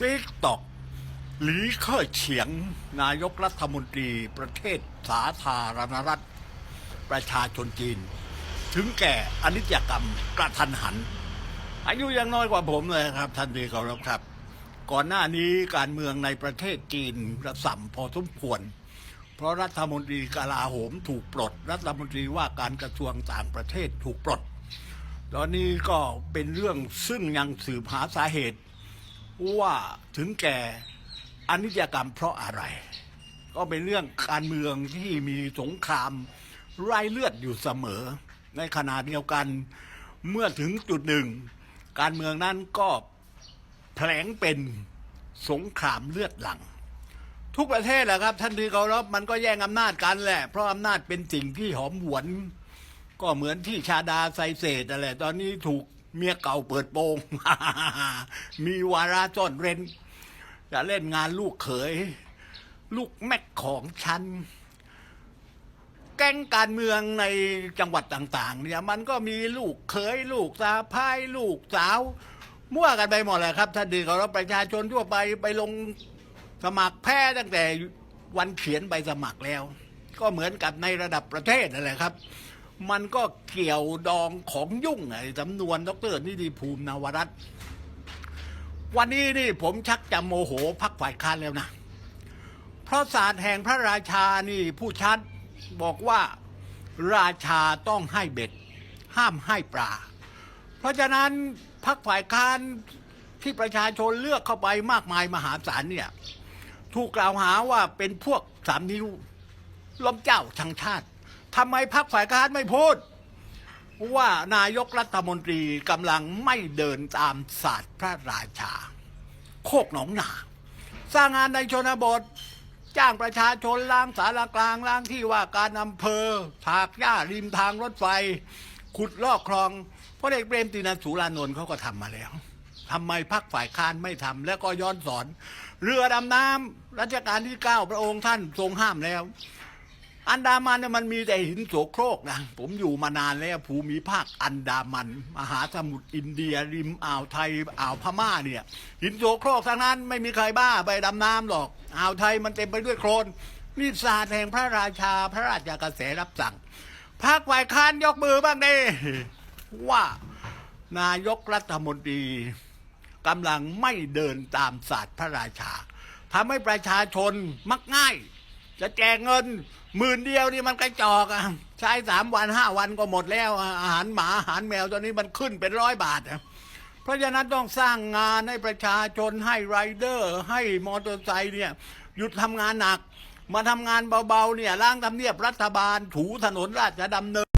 ติ๊กตอกหลีเค่อเฉียง นายกรัฐมนตรีประเทศสาธารณรัฐ ประชาชนจีน ถึงแก่อนิจกรรมกระทันหัน อายุยังน้อยกว่าผมเลยครับ ท่านที่เคารพครับ ก่อนหน้านี้การเมืองในประเทศจีนระส่ำพอสมควร เพราะรัฐมนตรีกลาโหมถูกปลด รัฐมนตรีว่าการกระทรวงต่างประเทศถูกปลด ตอนนี้ก็เป็นเรื่องซึ่งยังสืบหาสาเหตุ ว่าถึงแก่อนิจกรรมเพราะอะไร ก็เป็นเรื่องการเมืองที่มีสงครามไร้เลือดอยู่เสมอ ในขณะเดียวกันเมื่อถึงจุดหนึ่ง การเมืองนั้นก็แผลงเป็นสงครามเลือดหลัง ทุกประเทศแหละครับ ท่านที่เคารพมันก็แย่งอำนาจกันแหละ เพราะอำนาจเป็นสิ่งที่หอมหวน ก็เหมือนที่ชาดาไซเศษนั่นแหละตอนนี้ถูก เมียเก่าเปิดโปง มีวาระซ่อนเร้นจะเล่นงานลูกเขย ลูกแม็กของฉัน แก๊งการเมืองในจังหวัดต่าง ๆ เนี่ย มันก็มีลูกเขย ลูกสาพายลูกสาว มั่วกันไปหมดแหละครับท่านดีเขาประชาชนทั่วไปไปลงสมัครแพ้ตั้งแต่วันเขียนใบสมัครแล้ว ก็เหมือนกับในระดับประเทศนั่นแหละครับ มันก็เกี่ยวดองของยุ่งไอ้สำนวนดรนิติภูมินวรัตน์วันนี้นี่ผมชักจะโมโหพักฝ่ายค้านแล้วนะ เพราะศาสตร์แห่งพระราชานี่ผู้ชัดบอกว่าราชาต้องให้เบ็ด ห้ามให้ปลา เพราะฉะนั้นพักฝ่ายค้านที่ประชาชนเลือกเข้าไปมากมายมหาศาลเนี่ย ถูกกล่าวหาว่าเป็นพวกสามนิ้วล้มเจ้าชังชาติ ทำไมพักฝ่ายค้านไม่พูด ว่านายกรัฐมนตรีกำลังไม่เดินตามศาสตร์พระราชา โคกหนองนา สร้างงานในชนบท จ้างประชาชนล้างสารกลางล้างที่ว่าการอำเภอถากหญ้าริมทางรถไฟ ขุดลอกคลองพระเอกเปรมตินันสุรานนท์เขาก็ทำมาแล้วทำไมพักฝ่ายค้านไม่ทำแล้วก็ย้อนสอน เรือดำน้ำรัชกาลที่เก้าพระองค์ท่านทรงห้ามแล้ว อันดามันเนี่ยมันมีแต่หินโสโครกนะผมอยู่มานานแล้วภูมิภาคอันดามัน มหาสมุทรอินเดียริมอ่าวไทยอ่าวพม่าเนี่ย หินโสโครกทั้งนั้นไม่มีใครบ้าไปดำน้ำหรอก อ่าวไทยมันเต็มไปด้วยโคลนนี่ศาสตร์แห่งพระราชาพระราชากระแสรับสั่งภาคฝ่ายค้านยกมือบ้างดิว่านายกรัฐมนตรีกำลังไม่เดินตามศาสตร์พระราชาทำให้ประชาชนมักง่าย จะแจกเงินหมื่นเดียวนี่มันกระจอกอะใช้สามวันห้าวันก็หมดแล้วอาหารหมาอาหารแมวตอนนี้มันขึ้นเป็นร้อยบาทอะเพราะฉะนั้นต้องสร้างงานให้ประชาชนให้ไรเดอร์ ให้มอเตอร์ไซค์เนี่ยหยุดทำงานหนัก มาทำงานเบาๆเนี่ยล้างทำเนียบรัฐบาลถูถนนราชดำเนิน